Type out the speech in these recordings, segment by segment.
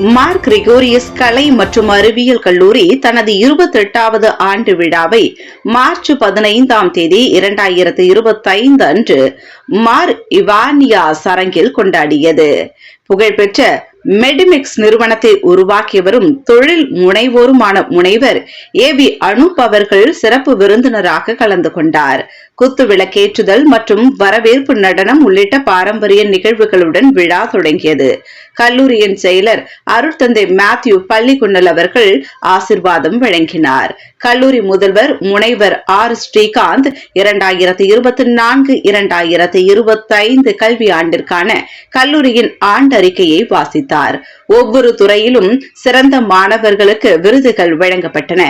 Mark Gregorios கலை மற்றும் அறிவியல் கல்லூரி தனது இருபத்தெட்டாவது ஆண்டு விழாவை மார்ச் பதினைந்தாம் தேதி இரண்டாயிரத்து இருபத்தைந்து அன்று மார் இவானியா சரங்கில் கொண்டாடியது. புகழ்பெற்ற மெடிமிக்ஸ் நிறுவனத்தை உருவாக்கியவரும் தொழில் முனைவோருமான முனைவர் ஏ பி அனூப் அவர்கள் சிறப்பு விருந்தினராக கலந்து கொண்டார். குத்து விளக்கேற்றுதல் மற்றும் வரவேற்பு நடனம் உள்ளிட்ட பாரம்பரிய நிகழ்வுகளுடன் விழா தொடங்கியது. கல்லூரியின் செயலர் அருட்தந்தை மேத்யூ பள்ளிக்குன்னல் அவர்கள் ஆசிர்வாதம் வழங்கினார். கல்லூரி முதல்வர் முனைவர் ஆர் ஸ்ரீகாந்த் இரண்டாயிரத்தி இருபத்தி நான்கு இரண்டாயிரத்தி இருபத்தைந்து கல்வி ஆண்டிற்கான கல்லூரியின் ஆண்டறிக்கையை வாசித்தார். அளித்தார் ஒவ்வொரு துறையிலும் சிறந்த மாணவர்களுக்கு விருதுகள் வழங்கப்பட்டன.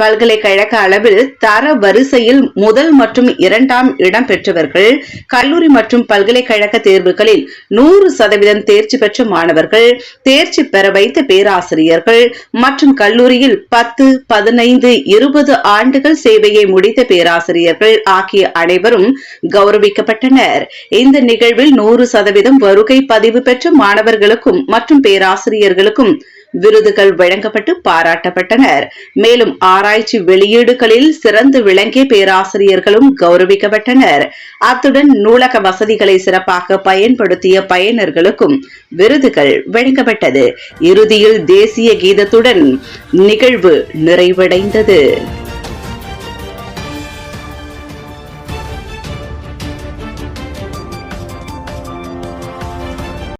பல்கலைக்கழக அளவில் தர வரிசையில் முதல் மற்றும் இரண்டாம் இடம் பெற்றவர்கள் கல்லூரி மற்றும் பல்கலைக்கழக தேர்வுகளில் நூறு சதவீதம் தேர்ச்சி பெற்ற மாணவர்கள் தேர்ச்சி பெற வைத்த பேராசிரியர்கள் மற்றும் கல்லூரியில் பத்து பதினைந்து இருபது ஆண்டுகள் சேவையை முடித்த பேராசிரியர்கள் ஆகிய அனைவரும் கௌரவிக்கப்பட்டனர். இந்த நிகழ்வில் நூறு சதவீதம் வருகை பதிவு பெற்ற மாணவர்களுக்கும் மற்றும் மற்றும் பேராசிரியர்களுக்கும் விருதுகள் வழங்கப்பட்டு பாராட்டப்பட்டனர். மேலும் ஆராய்ச்சி வெளியீடுகளில் சிறந்து விளங்கிய பேராசிரியர்களும் கௌரவிக்கப்பட்டனர். அத்துடன் நூலக வசதிகளை சிறப்பாக பயன்படுத்திய பயனர்களுக்கும் விருதுகள் வழங்கப்பட்டது. இறுதியில் தேசிய கீதத்துடன் நிகழ்வு நிறைவடைந்தது.